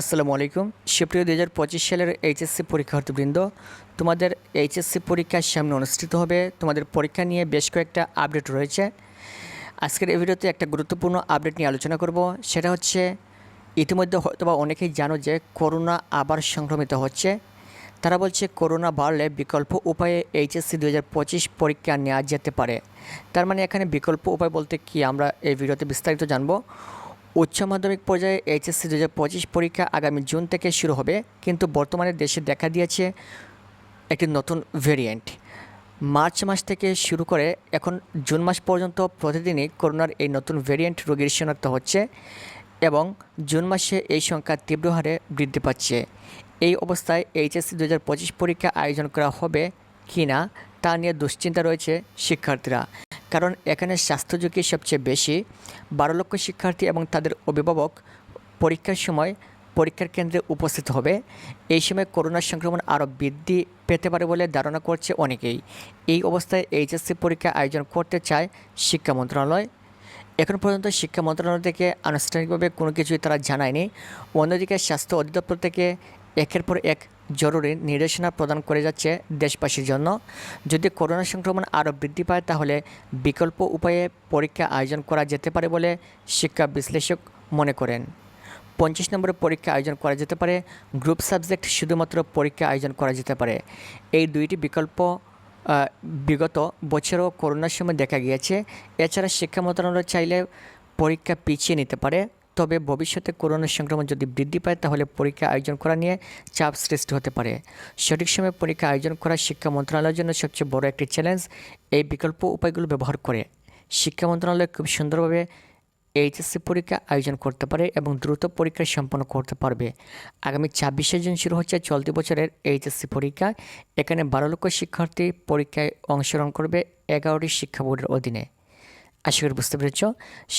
আসসালামু আলাইকুম। সুপ্রিয় দু হাজার পঁচিশ সালের এইচএসসি পরীক্ষার্থীবৃন্দ, তোমাদের এইচএসসি পরীক্ষার সামনে অনুষ্ঠিত হবে। তোমাদের পরীক্ষা নিয়ে বেশ কয়েকটা আপডেট রয়েছে। আজকের এই ভিডিওতে একটা গুরুত্বপূর্ণ আপডেট নিয়ে আলোচনা করব। সেটা হচ্ছে, ইতিমধ্যে হয়তোবা অনেকেই জানো যে করোনা আবার সংক্রমিত হচ্ছে। তারা বলছে, করোনা বাড়লে বিকল্প উপায়ে এইচএসসি দু হাজার পঁচিশ পরীক্ষা নেওয়া যেতে পারে। তার মানে এখানে বিকল্প উপায় বলতে কি, আমরা এই ভিডিওতে বিস্তারিত জানব। উচ্চ মাধ্যমিক পর্যায়ে এইচএসসি দু হাজার পঁচিশ পরীক্ষা আগামী জুন থেকে শুরু হবে, কিন্তু বর্তমানে দেশে দেখা দিয়েছে একটি নতুন ভেরিয়েন্ট মার্চ মাস থেকে শুরু করে এখন জুন মাস পর্যন্ত প্রতিদিনই করোনার এই নতুন ভেরিয়েন্ট রোগীর শনাক্ত হচ্ছে এবং জুন মাসে এই সংখ্যা তীব্র হারে বৃদ্ধি পাচ্ছে। এই অবস্থায় এইচএসসি দু হাজার পঁচিশ পরীক্ষা আয়োজন করা হবে কি না তা নিয়ে দুশ্চিন্তা রয়েছে শিক্ষার্থীরা। কারণ এখানে স্বাস্থ্য ঝুঁকি সবচেয়ে বেশি। বারো লক্ষ শিক্ষার্থী এবং তাদের অভিভাবক পরীক্ষার সময় পরীক্ষার কেন্দ্রে উপস্থিত হবে। এই সময় করোনা সংক্রমণ আরও বৃদ্ধি পেতে পারে বলে ধারণা করছে অনেকেই। এই অবস্থায় এইচএসসি পরীক্ষা আয়োজন করতে চায় শিক্ষা মন্ত্রণালয়। এখন পর্যন্ত শিক্ষা মন্ত্রণালয় থেকে আনুষ্ঠানিকভাবে কোনো কিছুই তারা জানায়নি। অন্যদিকে স্বাস্থ্য অধিদপ্তর থেকে একের পর এক জরুরি নির্দেশনা প্রদান করে যাচ্ছে দেশবাসীর জন্য। যদি করোনা সংক্রমণ আরও বৃদ্ধি পায়, তাহলে বিকল্প উপায়ে পরীক্ষা আয়োজন করা যেতে পারে বলে শিক্ষা বিশ্লেষক মনে করেন। পঞ্চাশ নম্বরের পরীক্ষা আয়োজন করা যেতে পারে, গ্রুপ সাবজেক্ট শুধুমাত্র পরীক্ষা আয়োজন করা যেতে পারে। এই দুইটি বিকল্প বিগত বছরও করোনার সময় দেখা গিয়েছে। এছাড়া শিক্ষা মন্ত্রণালয় চাইলে পরীক্ষা পিছিয়ে নিতে পারে। তবে ভবিষ্যতে করোনা সংক্রমণ যদি বৃদ্ধি পায়, তাহলে পরীক্ষা আয়োজন করা নিয়ে চাপ সৃষ্টি হতে পারে। সঠিক সময়ে পরীক্ষা আয়োজন করা শিক্ষা মন্ত্রণালয়ের জন্য সবচেয়ে বড় একটি চ্যালেঞ্জ এই বিকল্প উপায়গুলো ব্যবহার করে। শিক্ষা মন্ত্রণালয় খুব সুন্দরভাবে এইচএসসি পরীক্ষা আয়োজন করতে পারে এবং দ্রুত পরীক্ষা সম্পন্ন করতে পারবে। আগামী ছাব্বিশে জুন শুরু হচ্ছে চলতি বছরের এইচএসসি পরীক্ষা। এখানে বারো লক্ষ শিক্ষার্থী পরীক্ষায় অংশগ্রহণ করবে এগারোটি শিক্ষা বোর্ডের অধীনে। আশা করি বুঝতে পেরেছ।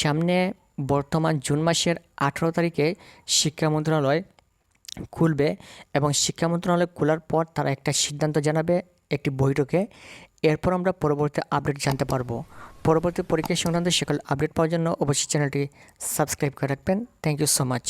সামনে বর্তমান জুন মাসের আঠেরো তারিখে শিক্ষা মন্ত্রণালয় খুলবে এবং শিক্ষা মন্ত্রণালয় খোলার পর তারা একটা সিদ্ধান্ত জানাবে, একটি বৈঠকে। এরপর আমরা পরবর্তী আপডেট জানতে পারব। পরবর্তী পরীক্ষা সংক্রান্ত সকল আপডেট পাওয়ার জন্য অবশ্যই চ্যানেলটি সাবস্ক্রাইব করে রাখবেন। Thank you so much